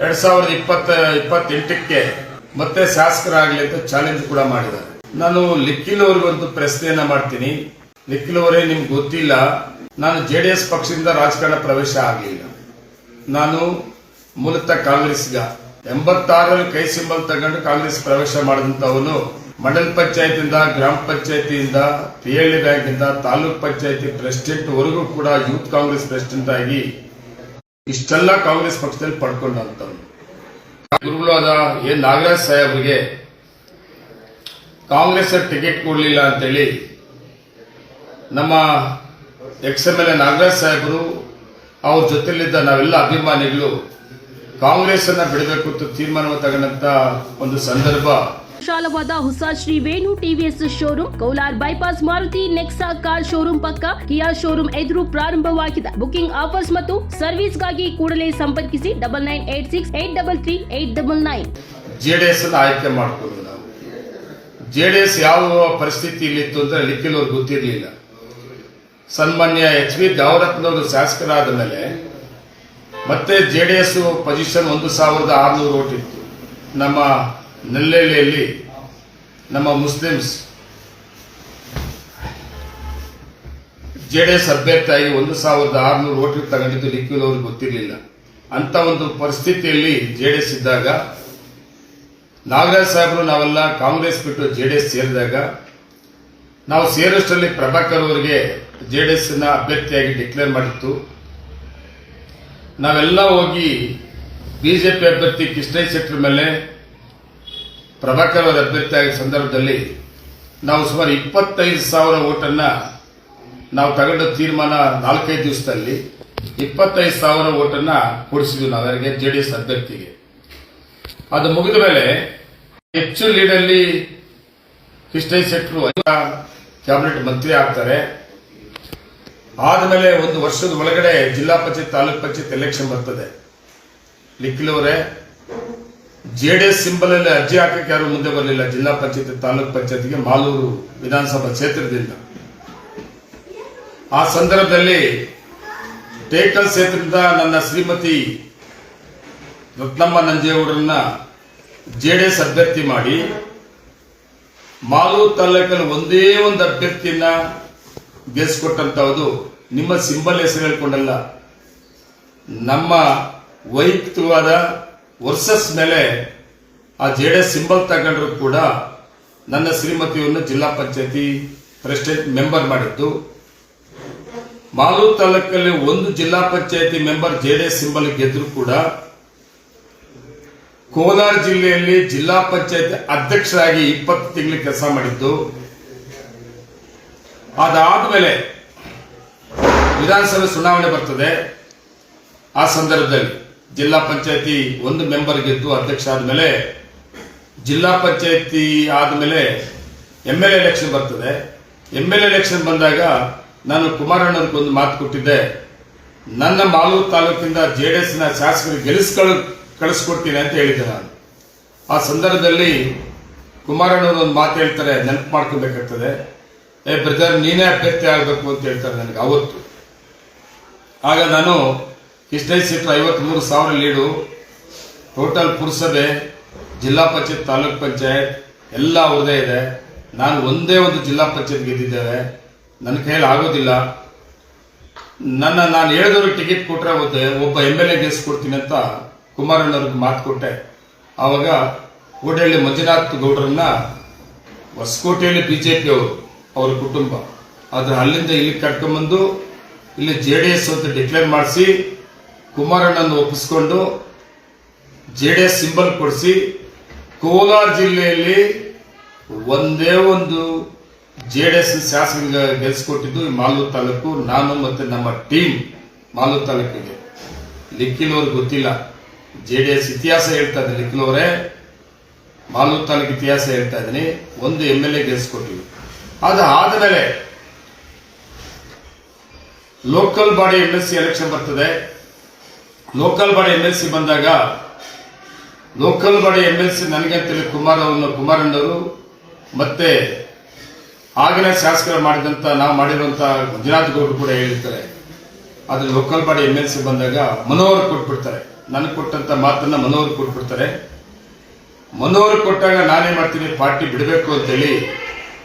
ಎರಡ್ ಸಾವಿರದ ಇಪ್ಪತ್ತ, ಇಪ್ಪತ್ತೆಂಟಕ್ಕೆ ಮತ್ತೆ ಶಾಸಕರಾಗಲಿ ಅಂತ ಚಾಲೆಂಜ್ ಕೂಡ ಮಾಡಿದ್ದಾರೆ. ನಾನು ಲಿಖಿಲ್ ಅವ್ರಿಗೊಂದು ಪ್ರಶ್ನೆಯನ್ನ ಮಾಡ್ತೀನಿ. ಲಿಖಿಲ್ ಅವರೇ ನಿಮ್ಗೆ ಗೊತ್ತಿಲ್ಲ, ನಾನು ಜೆ ಡಿ ಎಸ್ ಪಕ್ಷದಿಂದ ರಾಜಕಾರಣ ಪ್ರವೇಶ ಆಗಲಿಲ್ಲ. ನಾನು ಮೂಲತಃ ಕಾಂಗ್ರೆಸ್ಗ ಎಂಬತ್ತಾರರಲ್ಲಿ ಕೈ ಸಿಂಬಲ್ ತಗೊಂಡು ಕಾಂಗ್ರೆಸ್ ಪ್ರವೇಶ ಮಾಡಿದಂತವನು ಮಂಡಲ ಪಂಚಾಯತಿಯಿಂದ ಗ್ರಾಮ ಪಂಚಾಯತಿಯಿಂದ ಪಿ ಎಲ್ ಬ್ಯಾಂಕ್ ಇಂದ ತಾಲೂಕ್ ಪಂಚಾಯತಿ ಪ್ರೆಸಿಡೆಂಟ್ ವರೆಗೂ ಕೂಡ ಯೂತ್ ಕಾಂಗ್ರೆಸ್ ಪ್ರೆಸಿಡೆಂಟ್ ಆಗಿ ಇಷ್ಟೆಲ್ಲ ಕಾಂಗ್ರೆಸ್ ಪಕ್ಷದಲ್ಲಿ ಪಡ್ಕೊಂಡಂತವ್ರು ಗುರುಗಳಾದ ಎನ್ ನಾಗರಾಜ್ ಸಾಹೇಬ್ರಿಗೆ ಕಾಂಗ್ರೆಸ್ ಟಿಕೆಟ್ ಕೊಡಲಿಲ್ಲ ಅಂತೇಳಿ ನಮ್ಮ ex M L A Nagaraj ಸಾಹೇಬರು ಅವ್ರ ಜೊತೆಲಿದ್ದ ನಾವೆಲ್ಲ ಅಭಿಮಾನಿಗಳು ಕಾಂಗ್ರೆಸ್ ಅನ್ನ ಬಿಡಬೇಕು ಅಂತ ತೀರ್ಮಾನ ತಗೊಂಡಂತ ಒಂದು ಸಂದರ್ಭ ವಿಶಾಲವಾದ ಹೊಸ Shri Venu TVS showroom, Kolar bypass Maruti, Nexa car showroom ಪಕ್ಕ ಕಿಯಾ ಶೋರೂಮ್ ಎದುರು ಪ್ರಾರಂಭವಾಗಿದೆ. ಬುಕಿಂಗ್ ಆಫರ್ಸ್ ಮತ್ತು ಸರ್ವಿಸ್ಗಾಗಿ ಕೂಡಲೇ ಸಂಪರ್ಕಿಸಿ double nine eight six eight double three eight double nine. JDS ಆಯ್ಕೆ ಮಾಡಿಕೊಂಡು ನಾವು. ಜೆಡಿಎಸ್ ಯಾವ ಪರಿಸ್ಥಿತಿಯಲ್ಲಿ ಇತ್ತು ಲಿಖಿಲ್ ಲಿಖಿಲವ್ರು ಗೊತ್ತಿರಲಿಲ್ಲ. ಸನ್ಮಾನ್ಯ ಎಚ್ ವಿ ದೇವರತ್ನವರು ಶಾಸಕರಾದ ಮೇಲೆ ಮತ್ತೆ ಜೆಡಿಎಸ್ ಪೊಸಿಷನ್ ಒಂದು ಸಾವಿರದ ಆರುನೂರು ಓಟ್ ಇತ್ತು. ನಮ್ಮ ನೆಲ್ಲೆಳ್ಳಿಯಲ್ಲಿ ನಮ್ಮ ಮುಸ್ಲಿಮ್ಸ್ ಜೆ ಡಿ ಎಸ್ ಅಭ್ಯರ್ಥಿಯಾಗಿ ಒಂದು ಸಾವಿರದ ಆರುನೂರು ಓಟ್ ತಗೊಂಡಿದ್ದು ಲಿಕ್ವಿಲ್ ಅವ್ರಿಗೆ ಗೊತ್ತಿರಲಿಲ್ಲ. ಅಂತ ಒಂದು ಪರಿಸ್ಥಿತಿಯಲ್ಲಿ ಜೆ ಡಿ ಎಸ್ ಇದ್ದಾಗ, ನಾಗರಾಜ್ ಸಾಹೇಬರು ನಾವೆಲ್ಲ ಕಾಂಗ್ರೆಸ್ ಬಿಟ್ಟು ಜೆ ಡಿ ಎಸ್ ಸೇರಿದಾಗ, ನಾವು ಸೇರೋಷ್ಟರಲ್ಲಿ ಪ್ರಭಾಕರ್ ಅವರಿಗೆ ಜೆ ಜೆಡಿಎಸ್ನ ಅಭ್ಯರ್ಥಿಯಾಗಿ ಡಿಕ್ಲೇರ್ ಮಾಡಿತ್ತು. ನಾವೆಲ್ಲ ಹೋಗಿ ಬಿಜೆಪಿ ಅಭ್ಯರ್ಥಿ ಕೃಷ್ಣ ಶೆಟ್ಟರ್ ಮೇಲೆ ಪ್ರಭಾಕರ್ ಅವರ ಅಭ್ಯರ್ಥಿ ಆಗಿದ್ದ ಸಂದರ್ಭದಲ್ಲಿ ನಾವು ಸುಮಾರು ಇಪ್ಪತ್ತೈದು ಸಾವಿರ ಓಟನ್ನು ನಾವು ತಗೊಂಡ ತೀರ್ಮಾನ ನಾಲ್ಕೈದು ದಿವಸದಲ್ಲಿ ಇಪ್ಪತ್ತೈದು ಸಾವಿರ ಓಟನ್ನು ಕೊಡಿಸಿದ್ವಿ ಡಿ ಎಸ್ ಅಭ್ಯರ್ಥಿಗೆ. ಅದು ಮುಗಿದ ಮೇಲೆ ಹೆಚ್ಚು ಲೀಡಲ್ಲಿ ಕೃಷ್ಣಯ್ಯ ಶೆಟ್ಟರು ಕ್ಯಾಬಿನೆಟ್ ಮಂತ್ರಿ ಆಗ್ತಾರೆ. ಆದಮೇಲೆ ಒಂದು ವರ್ಷದ ಒಳಗಡೆ ಜಿಲ್ಲಾ ಪಂಚಾಯತ್ ತಾಲೂಕ್ ಪಂಚಾಯತ್ ಎಲೆಕ್ಷನ್ ಬರ್ತದೆ. ಲಿಕ್ಕಿಲವರೇ ಜೆಡಿಎಸ್ ಸಿಂಬಲ್ ಅಲ್ಲಿ ಅರ್ಜಿ ಹಾಕಕ್ಕೆ ಯಾರು ಮುಂದೆ ಬರಲಿಲ್ಲ. ಜಿಲ್ಲಾ ಪಂಚಾಯತ್, ತಾಲೂಕ್ ಪಂಚಾಯತ್ಗೆ ಮಾಲೂರು ವಿಧಾನಸಭಾ ಕ್ಷೇತ್ರದಿಂದ. ಆ ಸಂದರ್ಭದಲ್ಲಿ ಟೇಕಲ್ ಕ್ಷೇತ್ರದಿಂದ ನನ್ನ ಶ್ರೀಮತಿ ರತ್ನಮ್ಮ ನಂಜೇಗೌಡರನ್ನ ಜೆಡಿಎಸ್ ಅಭ್ಯರ್ಥಿ ಮಾಡಿ, ಮಾಲೂರು ತಾಲೂಕಲ್ಲಿ ಒಂದೇ ಒಂದು ಅಭ್ಯರ್ಥಿಯನ್ನ ಗೆಲ್ಸ್ಕೊಟ್ಟಂತಹದ್ದು ನಿಮ್ಮ ಸಿಂಬಲ್ ಹೆಸರು ಹೇಳ್ಕೊಂಡಲ್ಲ. ನಮ್ಮ ವೈಯಕ್ತಿಕವಾದ ವರ್ಸಸ್ ಮೇಲೆ ಆ ಜೆ ಡಿ ಎಸ್ ಸಿಂಬಲ್ ತಗೊಂಡ್ರು ಕೂಡ ನನ್ನ ಶ್ರೀಮತಿಯನ್ನು ಜಿಲ್ಲಾ ಪಂಚಾಯತಿ ಪ್ರೆಸಿಡೆಂಟ್ ಮೆಂಬರ್ ಮಾಡಿದ್ದು. ಮಾಲೂರು ತಾಲೂಕಲ್ಲಿ ಒಂದು ಜಿಲ್ಲಾ ಪಂಚಾಯತಿ member J D S symbol ಗೆದ್ರು ಕೂಡ ಕೋಲಾರ ಜಿಲ್ಲೆಯಲ್ಲಿ ಜಿಲ್ಲಾ ಪಂಚಾಯತ್ ಅಧ್ಯಕ್ಷರಾಗಿ ಇಪ್ಪತ್ತು ತಿಂಗಳು ಕೆಲಸ ಮಾಡಿದ್ದು. ಅದಾದ್ಮೇಲೆ ವಿಧಾನಸಭೆ ಚುನಾವಣೆ ಬರ್ತದೆ. ಆ ಸಂದರ್ಭದಲ್ಲಿ ಜಿಲ್ಲಾ ಪಂಚಾಯತಿ ಒಂದು ಮೆಂಬರ್ ಗೆದ್ದು ಅಧ್ಯಕ್ಷ ಆದ್ಮೇಲೆ ಜಿಲ್ಲಾ ಪಂಚಾಯತಿ ಆದ್ಮೇಲೆ ಎಂ ಎಲ್ ಎಲೆಕ್ಷನ್ ಬರ್ತದೆ. ಎಂ ಎಲ್ ಎಲೆಕ್ಷನ್ ಬಂದಾಗ ನಾನು ಕುಮಾರಣ್ಣವ್ರಿಗೆ ಒಂದು ಮಾತು ಕೊಟ್ಟಿದ್ದೆ. ನನ್ನ ಮಾಲೂರು ತಾಲೂಕಿಂದ ಎಸ್ನ ಶಾಸಕರು ಗೆಲ್ಲಿಸ್ಕೊಳ್ಳ ಕಳಿಸ್ಕೊಡ್ತೀನಿ ಅಂತ ಹೇಳಿದ್ದೆ ನಾನು. ಆ ಸಂದರ್ಭದಲ್ಲಿ ಕುಮಾರಣ್ಣ ಒಂದು ಮಾತು ಹೇಳ್ತಾರೆ, ನೆನಪು ಮಾಡ್ಕೋಬೇಕಾಗ್ತದೆ. ಏ ಬ್ರದರ್, ನೀನೇ ಅಭ್ಯರ್ಥಿ ಆಗಬೇಕು ಅಂತ ಹೇಳ್ತಾರೆ ನನಗೆ ಅವತ್ತು. ಆಗ ನಾನು ಕೃಷ್ಣಯ್ಯ ಸೀಟು ಐವತ್ಮೂರು ಸಾವಿರ ಲೀಡು. ಟೋಟಲ್ ಪುರಸಭೆ ಜಿಲ್ಲಾ ಪಂಚಾಯತ್, ತಾಲೂಕ್ ಪಂಚಾಯತ್, ಎಲ್ಲ ಅವ್ರದೇ ಇದೆ. ನಾನು ಒಂದೇ ಒಂದು ಜಿಲ್ಲಾ ಪಂಚಾಯತ್ ಗೆದ್ದಿದ್ದೇವೆ ನನ್ನ ಕೈಯಲ್ಲಿ ಆಗೋದಿಲ್ಲ. ನನ್ನ, ನಾನು ಹೇಳಿದವ್ರಿಗೆ ಟಿಕೆಟ್ ಕೊಟ್ಟರೆ ಒಬ್ಬ- ಒಬ್ಬ ಎಂ ಎಲ್ ಎ ಗೆಲ್ಸ್ಕೊಡ್ತೀನಿ ಅಂತ ಕುಮಾರಣ್ಣವ್ರಿಗೆ ಮಾತು ಕೊಟ್ಟೆ. ಆವಾಗ ಕೋಟೆಹಳ್ಳಿ ಮಂಜುನಾಥ್ ಗೌಡ್ರನ್ನ ಹೊಸಕೋಟೆಯಲ್ಲಿ ಬಿಜೆಪಿ ಅವರು, ಅವರ ಕುಟುಂಬ. ಆದ್ರೆ ಅಲ್ಲಿಂದ ಇಲ್ಲಿ ಕರ್ಕೊಂಡ್ಬಂದು, ಇಲ್ಲಿ ಜೆ ಡಿ ಎಸ್ ಅಂತ ಡಿಕ್ಲೇರ್ ಮಾಡಿಸಿ ಕುಮಾರಣ್ಣನ ಒಪ್ಪಿಸಿಕೊಂಡು ಜೆ ಡಿ ಎಸ್ ಸಿಂಬಲ್ ಕೊಡಿಸಿ ಕೋಲಾರ ಜಿಲ್ಲೆಯಲ್ಲಿ ಒಂದೇ ಒಂದು ಜೆ ಡಿ ಎಸ್ ಶಾಸಕ ಗೆಲ್ಸ್ಕೊಟ್ಟಿದ್ದು ತಾಲೂಕು, ನಾನು ಮತ್ತೆ ನಮ್ಮ ಟೀಮ್ ಮಾಲೂರು ತಾಲೂಕಿಗೆ. ಲಿಕ್ಕಿಲವ್ರಿಗೆ ಗೊತ್ತಿಲ್ಲ. ಜೆ ಡಿ ಎಸ್ ಇತಿಹಾಸ ಹೇಳ್ತಾ ಇದ್ದೀನಿ ಲಿಕ್ಕಿಲವರೇ ಮಾಲೂರು ತಾಲೂಕು ಇತಿಹಾಸ ಹೇಳ್ತಾ ಇದ್ದೀನಿ. ಒಂದು ಎಂ ಎಲ್ ಎ ಗೆಲ್ಸ್ಕೊಟ್ಟಿವಿ ಅದು ಆದಮೇಲೆ local body M L C election ಬರ್ತದೆ. Local body M L C ಬಂದಾಗ, local body M L C Kumar ಅವರನ್ನು ಕುಮಾರಣ್ಣವರು ಮತ್ತೆ ಆಗಿನ ಶಾಸಕರು ಮಾಡಿದಂತ, ನಾವು ಮಾಡಿರುವಂತ ಗುಜರಾತ್ ಗೌಡ್ರು ಕೂಡ ಹೇಳಿರ್ತಾರೆ. ಆದ್ರೆ local body M L C ಬಂದಾಗ ಮನೋಹರ್ ಕೊಟ್ಬಿಡ್ತಾರೆ. ನನಗೆ ಕೊಟ್ಟಂತ ಮಾತನ್ನ ಮನೋಹರ್ ಕೊಟ್ಬಿಡ್ತಾರೆ. ಮನೋಹರ್ ಕೊಟ್ಟಾಗ ನಾನೇ ಮಾಡ್ತೀನಿ, ಪಾರ್ಟಿ ಬಿಡಬೇಕು ಅಂತೇಳಿ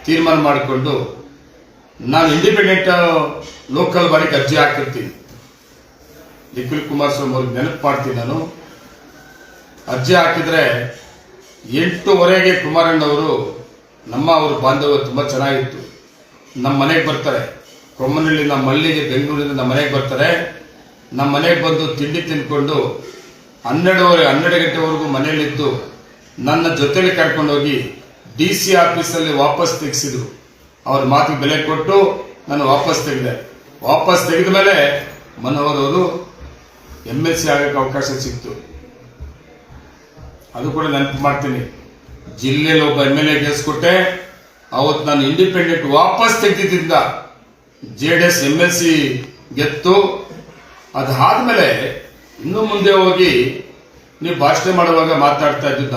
ತೀರ್ಮಾನ ಮಾಡಿಕೊಂಡು ನಾನು ಇಂಡಿಪೆಂಡೆಂಟ್ ಲೋಕಲ್ ಬಾಡಿಗೆ ಅರ್ಜಿ ಹಾಕಿರ್ತೀನಿ. ನಿಖಿಲ್ ಕುಮಾರಸ್ವಾಮಿ ಅವ್ರಿಗೆ ನೆನಪು ಮಾಡ್ತೀನಿ ನಾನು. ಅರ್ಜಿ ಹಾಕಿದ್ರೆ ಎಂಟೂವರೆಗೆ ಕುಮಾರಣ್ಣವರು ನಮ್ಮ ಅವರ ಬಾಂಧವ್ಯ ತುಂಬ ಚೆನ್ನಾಗಿತ್ತು. ನಮ್ಮ ಮನೆಗೆ ಬರ್ತಾರೆ. ಕೊಮ್ಮನಹಳ್ಳಿ ನಮ್ಮ ಮಳ್ಳಿಗೆ ಬೆಂಗಳೂರಿಂದ ನಮ್ಮ ಮನೆಗೆ ಬರ್ತಾರೆ. ನಮ್ಮ ಮನೆಗೆ ಬಂದು ತಿಂಡಿ ತಿನ್ಕೊಂಡು ಹನ್ನೆರಡುವರೆ, ಹನ್ನೆರಡು ಗಂಟೆವರೆಗೂ ಮನೆಯಲ್ಲಿದ್ದು ನನ್ನ ಜೊತೆಲಿ ಕರ್ಕೊಂಡೋಗಿ ಡಿ ಸಿ ಆಫೀಸಲ್ಲಿ ವಾಪಸ್ ತೆಗೆಸಿದ್ರು. ಅವ್ರ ಮಾತಿಗೆ ಬೆಲೆ ಕೊಟ್ಟು ನಾನು ವಾಪಸ್ ತೆಗೆದೆ. ವಾಪಸ್ ತೆಗೆದ ಮೇಲೆ ಮನೋಹರ್ ಅವರು ಎಂ ಎಲ್ ಸಿ ಆಗೋಕ್ಕೆ ಅವಕಾಶ ಸಿಕ್ತು. ಅದು ಕೂಡ ನೆನಪು ಮಾಡ್ತೀನಿ. ಜಿಲ್ಲೆಯಲ್ಲಿ ಒಬ್ಬ ಎಂ ಎಲ್ ಎ ಗೆಲ್ಸ್ಕೊಟ್ಟೆ ಅವತ್ತು ನಾನು ಇಂಡಿಪೆಂಡೆಂಟ್ ವಾಪಸ್ ತೆಗೆದಿದ್ದಿಂದ J D S M L C ಗೆತ್ತು. ಅದಾದ್ಮೇಲೆ ಇನ್ನು ಮುಂದೆ ಹೋಗಿ ನೀವು ಭಾಷಣ ಮಾಡುವಾಗ ಮಾತಾಡ್ತಾ ಇದ್ದು